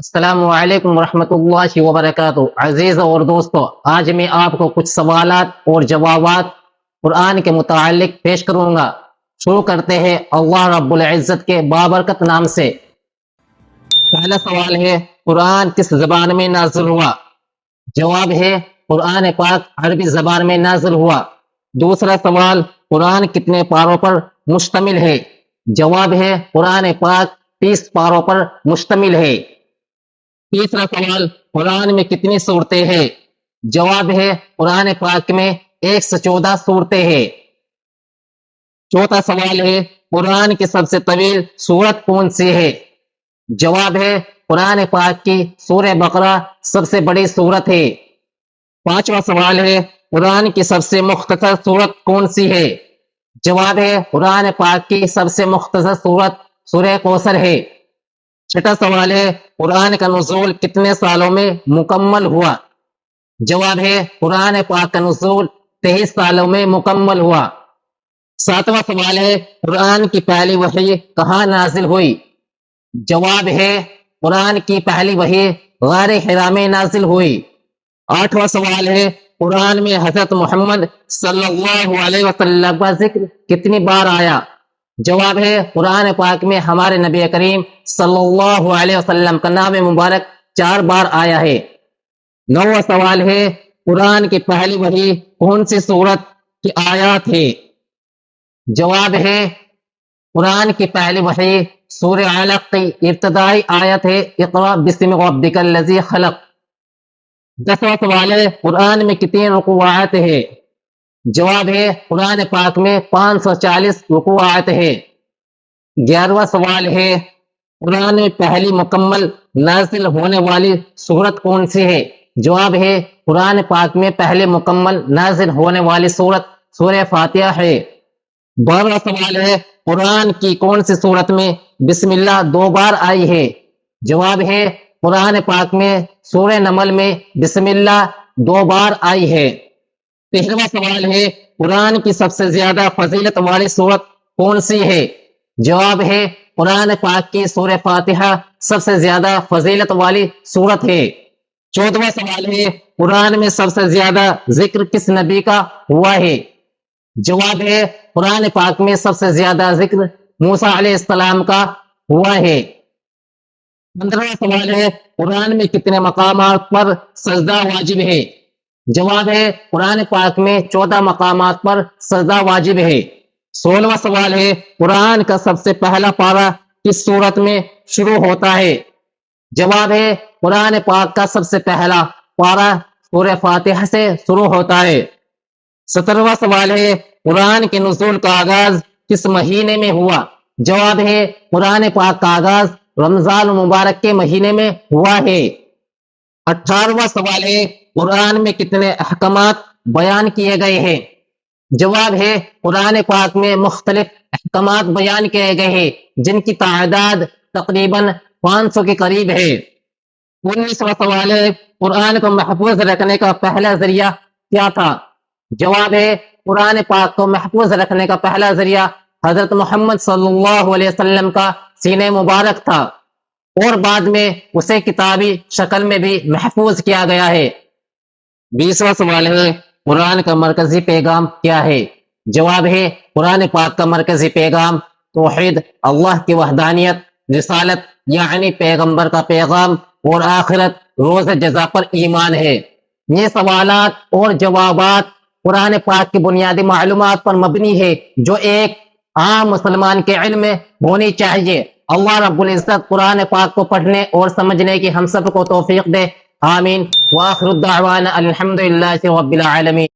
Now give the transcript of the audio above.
السلام علیکم ورحمۃ اللہ وبرکاتہ۔ عزیز اور دوستو، آج میں آپ کو کچھ سوالات اور جوابات قرآن کے متعلق پیش کروں گا۔ شروع کرتے ہیں اللہ رب العزت کے بابرکت نام سے۔ پہلا سوال ہے، قرآن کس زبان میں نازل ہوا؟ جواب ہے، قرآن پاک عربی زبان میں نازل ہوا۔ دوسرا سوال، قرآن کتنے پاروں پر مشتمل ہے؟ جواب ہے، قرآن پاک تیس پاروں پر مشتمل ہے۔ تیسرا سوال، قرآن میں کتنی صورتیں ہیں؟ جواب ہے، قرآن پاک میں ایک سو چودہ صورتیں ہیں۔ چوتھا سوال ہے، قرآن کی سب سے طویل صورت کون سی ہے؟ جواب ہے، قرآن پاک کی سور بقرہ سب سے بڑی صورت ہے۔ پانچواں سوال ہے، قرآن کی سب سے مختصر صورت کون سی ہے؟ جواب ہے، قرآن پاک کی سب سے مختصر صورت سورہ کوثر ہے۔ چھٹا سوال ہے، قرآن کا نزول کتنے سالوں میں مکمل ہوا؟ جواب ہے، قرآن پاک کا نزول تیئیس سالوں میں مکمل ہوا۔ ساتواں سوال ہے، قرآن کی پہلی وحی کہاں نازل ہوئی؟ جواب ہے، قرآن کی پہلی وحی غار حرا میں نازل ہوئی۔ آٹھواں سوال ہے، قرآن میں حضرت محمد صلی اللہ علیہ وسلم کا ذکر کتنی بار آیا؟ جواب ہے، قرآن پاک میں ہمارے نبی کریم صلی اللہ علیہ وسلم کا نام مبارک چار بار آیا ہے۔ نواں سوال ہے، قرآن کی پہلی وحی کون سی صورت کی آیات ہے؟ جواب ہے، قرآن کی پہلی وحی سورہ علق کی ابتدائی آیت ہے اقرا بسم ربک الذی خلق۔ دسواں سوال ہے، قرآن میں کتنی رکوعات ہے جواب ہے، قرآن پاک میں پانچ سو چالیس رکوعات ہے گیارہواں سوال ہے، قرآن میں پہلی مکمل نازل ہونے والی صورت کون سی ہے؟ جواب ہے، قرآن پاک میں پہلے مکمل نازل ہونے والی صورت سورہ فاتحہ ہے۔ بارہواں سوال ہے، قرآن کی کون سی صورت میں بسم اللہ دو بار آئی ہے؟ جواب ہے، قرآن پاک میں سورہ نمل میں بسم اللہ دو بار آئی ہے۔ تیرہواں سوال ہے، قرآن کی سب سے زیادہ فضیلت والی صورت کون سی ہے؟ جواب ہے، قرآن پاک کی سورہ فاتحہ سب سے زیادہ فضیلت والی صورت ہے۔ چودواں سوال ہے، قرآن میں سب سے زیادہ ذکر کس نبی کا ہوا ہے؟ جواب ہے، قرآن پاک میں سب سے زیادہ ذکر موسیٰ علیہ السلام کا ہوا ہے۔ پندرہواں سوال ہے، قرآن میں کتنے مقامات پر سجدہ واجب ہے؟ جواب ہے، قرآن پاک میں چودہ مقامات پر سجدہ واجب ہے۔ سولہواں سوال ہے، قرآن کا سب سے پہلا پارا کس صورت میں شروع ہوتا ہے؟ جواب ہے، قرآن پاک کا سب سے پہلا پارا سورہ فاتحہ سے شروع ہوتا ہے۔ سترواں سوال ہے، قرآن کے نزول کا آغاز کس مہینے میں ہوا؟ جواب ہے، قرآن پاک کا آغاز رمضان مبارک کے مہینے میں ہوا ہے۔ اٹھارہواں سوال ہے قرآن میں کتنے احکامات بیان کیے گئے ہیں؟ جواب ہے، قرآن پاک میں مختلف احکامات بیان کیے گئے ہیں، جن کی تعداد تقریباً پانچ سو کے قریب ہے۔ انیسواں سوال ہے قرآن کو محفوظ رکھنے کا پہلا ذریعہ کیا تھا؟ جواب ہے، قرآن پاک کو محفوظ رکھنے کا پہلا ذریعہ حضرت محمد صلی اللہ علیہ وسلم کا سینے مبارک تھا۔ اور بعد میں اسے کتابی شکل میں بھی محفوظ کیا گیا ہے۔ بیسواں سوال ہے، قرآن کا مرکزی پیغام کیا ہے؟ جواب ہے، قرآن پاک کا مرکزی پیغام توحید، اللہ کی وحدانیت، رسالت یعنی پیغمبر کا پیغام، اور آخرت، روز جزا پر ایمان ہے۔ یہ سوالات اور جوابات قرآن پاک کی بنیادی معلومات پر مبنی ہے، جو ایک عام مسلمان کے علم میں ہونی چاہیے۔ اللہ رب العزت قرآن پاک کو پڑھنے اور سمجھنے کی ہم سب کو توفیق دے۔ آمين. وآخر الدعوانا الحمد لله رب العالمين.